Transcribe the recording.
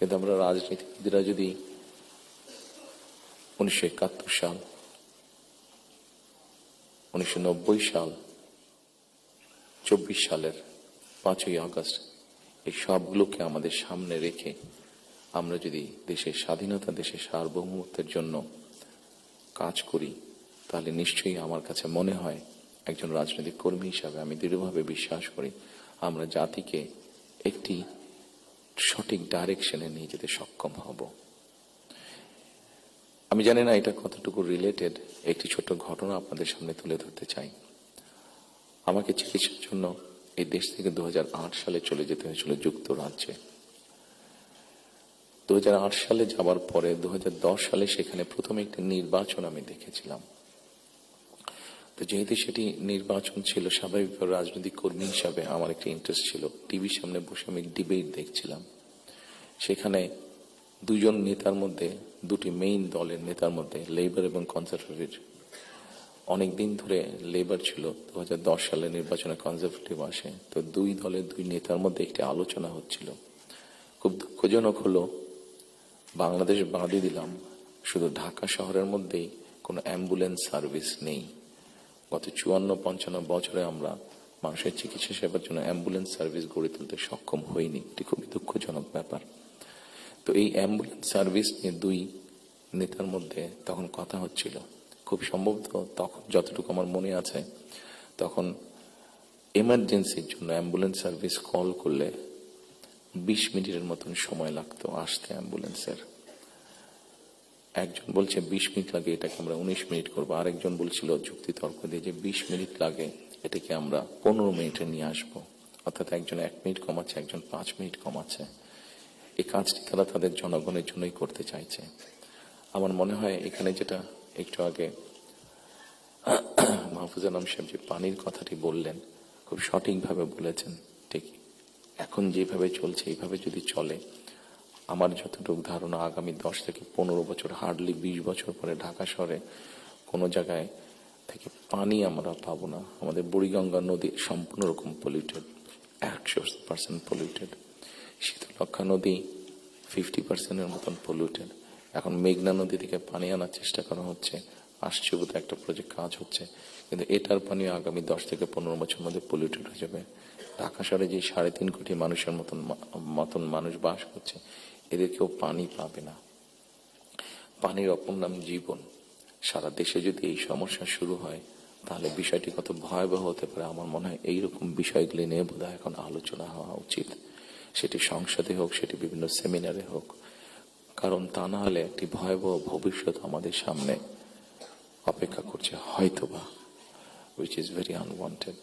কিন্তু আমরা রাজনীতিবিদরা যদি উনিশশো একাত্তর সাল, উনিশশো নব্বই সাল, চব্বিশ সালের পাঁচই আগস্ট এই সবগুলোকে আমাদের সামনে রেখে আমরা যদি দেশের স্বাধীনতা, দেশের সার্বভৌমত্বের জন্য কাজ করি, তাহলে নিশ্চয়ই আমার কাছে মনে হয় একজন রাজনৈতিক কর্মী হিসাবে আমি দৃঢ়ভাবে বিশ্বাস করি আমরা জাতিকে একটি সঠিক ডাইরেকশনে নিয়ে যেতে সক্ষম হব। আমি জানি না এটা কতটুকু রিলেটেড একটি ছোট্ট ঘটনা আপনাদের সামনে তুলে ধরতে চাই। আমাকে চিকিৎসার জন্য এই দেশ থেকে দু হাজার আট সালে চলে যেতে হয়েছিল যুক্তরাজ্যে। দু হাজার আট সালে যাবার পরে দু হাজার দশ সালে সেখানে প্রথম একটি নির্বাচন আমি দেখেছিলাম। তো যেহেতু সেটি নির্বাচন ছিল স্বাভাবিকভাবে রাজনৈতিক কর্মী হিসাবে আমার একটা ইন্টারেস্ট ছিল। টিভির সামনে বসে আমি ডিবেট দেখছিলাম। সেখানে দুজন নেতার মধ্যে, দুটি মেইন দলের নেতার মধ্যে লেবার এবং কনজারভেটিভ অনেকদিন ধরে লেবার ছিল। দু হাজার দশ সালে নির্বাচনে কনজারভেটিভ আসে। তো দুই দলের দুই নেতার মধ্যে একটি আলোচনা হচ্ছিল। খুব দুঃখজনক হলো, বাংলাদেশ বাদই দিলাম। শুধু ঢাকা শহরের মধ্যেই কোনো অ্যাম্বুলেন্স সার্ভিস নেই। গত চুয়ান্ন, পঞ্চান্ন বছরে আমরা মানুষের চিকিৎসা সেবার জন্য অ্যাম্বুলেন্স সার্ভিস গড়ে তুলতে সক্ষম হইনি। এটি খুবই দুঃখজনক ব্যাপার। তো এই অ্যাম্বুলেন্স সার্ভিস নিয়ে দুই নেতার মধ্যে তখন কথা হচ্ছিল। খুব সম্ভবত তখন যতটুকু আমার মনে আছে, তখন এমার্জেন্সির জন্য অ্যাম্বুলেন্স সার্ভিস কল করলে বিশ মিনিটের মতন সময় লাগতো আসতে অ্যাম্বুলেন্সের। একজন বলছে, বিশ মিনিট লাগে এটাকে আমরা উনিশ মিনিট করব। আরেকজন বলছিল যুক্তি তর্ক দিয়ে যে, বিশ মিনিট লাগে এটাকে আমরা পনেরো মিনিটে নিয়ে আসব। অর্থাৎ একজন এক মিনিট কমাচ্ছে, একজন পাঁচ মিনিট কমাচ্ছে। এই কাজটি তারা তাদের জনগণের জন্যই করতে চাইছে। আমার মনে হয় এখানে যেটা একটু আগে মাহফুজ আলম সাহেব যে পানির কথাটি বললেন, খুব সঠিকভাবে বলেছেন। ঠিক, এখন যেভাবে চলছে, এইভাবে যদি চলে আমার যতটুকু ধারণা, আগামী দশ থেকে পনেরো বছর হার্ডলি বিশ বছর পরে ঢাকা শহরে কোনো জায়গায় থেকে পানি আমরা পাবো না। আমাদের বুড়িগঙ্গা নদী সম্পূর্ণ রকম পলিউটেড একশো পার্সেন্ট পলিউটেড শীতলক্ষা নদী ফিফটি পার্সেন্টের মতন পলিউটেড এখন মেঘনা নদী থেকে পানি আনার চেষ্টা করা হচ্ছে বোধ একটা প্রজেক্ট কাজ হচ্ছে, কিন্তু এটার পানি আগামী দশ থেকে পনেরো বছর মধ্যে পলিউটেড হয়ে যাবে। ঢাকা শহরে যে সাড়ে তিন কোটি মানুষের মতন মতন মানুষ বাস করছে এদের কেউ পানি পাবে না। পানির অপর নাম জীবন। সারা দেশে যদি এই সমস্যা শুরু হয়, তাহলে বিষয়টি কত ভয়াবহ হতে পারে আমার মনে হয় এইরকম বিষয়গুলি নিয়ে বোধহয় এখন আলোচনা হওয়া উচিত। সেটি সংসদে হোক, সেটি বিভিন্ন সেমিনারে হোক। কারণ তা না হলে একটি ভয়াবহ ভবিষ্যৎ আমাদের সামনে অপেক্ষা করছে হয়তোবা উইচ ইজ ভেরি আনওয়ান্টেড